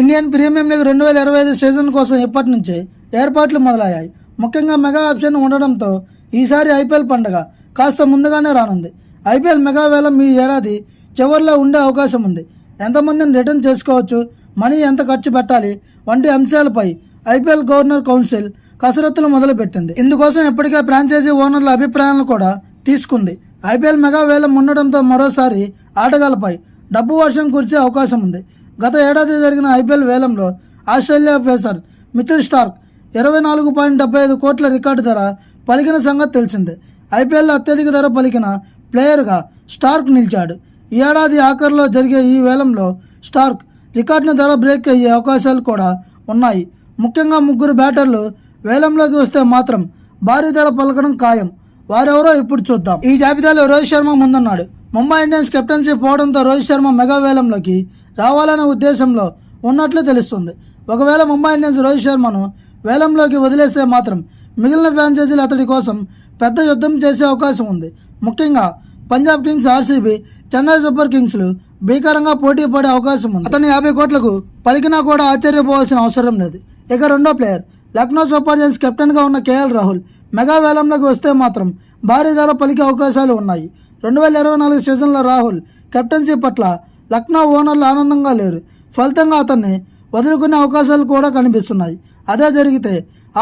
Indian premium league రెండు వేల ఇరవై ఐదు సీజన్ కోసం ఇప్పటి నుంచే ఏర్పాట్లు మొదలయ్యాయి. ముఖ్యంగా మెగా ఆప్షన్ ఉండడంతో ఈసారి ఐపీఎల్ పండుగ కాస్త ముందుగానే రానుంది. ఐపీఎల్ మెగా వేల మీ ఏడాది చివరిలో ఉండే అవకాశం ఉంది. ఎంతమందిని రిటర్న్ చేసుకోవచ్చు? మనీ ఎంత ఖర్చు పెట్టాలి? వంటి అంశాలపై ఐపీఎల్ గవర్నర్ కౌన్సిల్ కసరత్తులు మొదలుపెట్టింది. ఇందుకోసం ఇప్పటికే ఫ్రాంచైజీ ఓనర్ల అభిప్రాయాలను కూడా తీసుకుంది. ఐపీఎల్ మెగా వేలం ఉండడంతో మరోసారి ఆటగాళ్ళపై డబ్బు వర్షం కురిచే అవకాశం ఉంది. గత ఏడాది జరిగిన ఐపీఎల్ వేలంలో ఆస్ట్రేలియా పేసర్ మిచిల్ స్టార్క్ ఇరవై నాలుగు పాయింట్ డెబ్బై ఐదు కోట్ల రికార్డు ధర పలికిన సంగతి తెలిసిందే. ఐపీఎల్లో అత్యధిక ధర పలికిన ప్లేయర్గా స్టార్క్ నిలిచాడు. ఈ ఏడాది ఆఖరిలో జరిగే ఈ వేలంలో స్టార్క్ రికార్డును ధర బ్రేక్ అయ్యే అవకాశాలు కూడా ఉన్నాయి. ముఖ్యంగా ముగ్గురు బ్యాటర్లు వేలంలోకి వస్తే మాత్రం భారీ ధర పలకడం ఖాయం. వారెవరో ఇప్పుడు చూద్దాం. ఈ జాబితాలో రోహిత్ శర్మ ముందున్నాడు. ముంబై ఇండియన్స్ కెప్టెన్సీ పోవడంతో రోహిత్ శర్మ మెగా వేలంలోకి రావాలనే ఉద్దేశంలో ఉన్నట్లు తెలుస్తుంది. ఒకవేళ ముంబై ఇండియన్స్ రోహిత్ శర్మను వేలంలోకి వదిలేస్తే మాత్రం మిగిలిన ఫ్రాంచైజీలు అతడి కోసం పెద్ద యుద్ధం చేసే అవకాశం ఉంది. ముఖ్యంగా Punjab kings RCB Chennai super కింగ్స్లు భీకరంగా పోటీ పడే అవకాశం ఉంది. అతని యాభై కోట్లకు పలికినా కూడా ఆశ్చర్యపోవాల్సిన అవసరం లేదు. ఇక రెండో ప్లేయర్ లక్నో సూపర్ జైన్స్ కెప్టెన్గా ఉన్న కేఎల్ రాహుల్ మెగా వేలంలోకి వస్తే మాత్రం భారీ ధర పలికే అవకాశాలు ఉన్నాయి. రెండు వేల ఇరవై నాలుగు సీజన్లో రాహుల్ కెప్టెన్సీ పట్ల లక్నో ఓనర్లు ఆనందంగా లేరు. ఫలితంగా అతన్ని వదులుకునే అవకాశాలు కూడా కనిపిస్తున్నాయి. అదే జరిగితే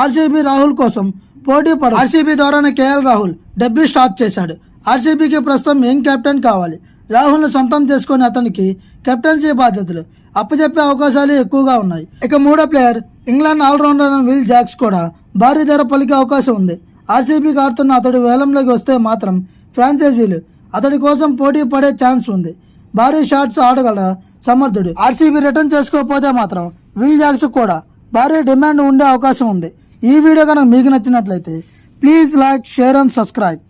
ఆర్సీబీ రాహుల్ కోసం పోటీ పడ ఆర్సీబీ ద్వారానే కేఎల్ రాహుల్ డెబ్యూ స్టార్ట్ చేశాడు. ఆర్సీబీకి ప్రస్తుతం యంగ్ కెప్టెన్ కావాలి. రాహుల్ను సొంతం చేసుకుని అతనికి కెప్టెన్సీ బాధ్యతలు. అప్పచెప్పే అవకాశాలు ఎక్కువగా ఉన్నాయి. ఇక మూడో player England allrounder Will Jacks కూడా భారీ ధర పలికే అవకాశం ఉంది. ఆర్సీబీకి ఆడుతున్న అతడు వేలంలోకి వస్తే మాత్రం ఫ్రాంచైజీలు అతడి కోసం పోటీ పడే ఛాన్స్ ఉంది. భారీ షాట్స్ ఆడగల సమర్థుడు. ఆర్సీబీ రిటర్న్ చేసుకోకపోతే మాత్రం విల్ జాక్స్ కూడా భారీ డిమాండ్ ఉండే అవకాశం ఉంది. ఈ వీడియో కనుక మీకు నచ్చినట్లయితే please like share and subscribe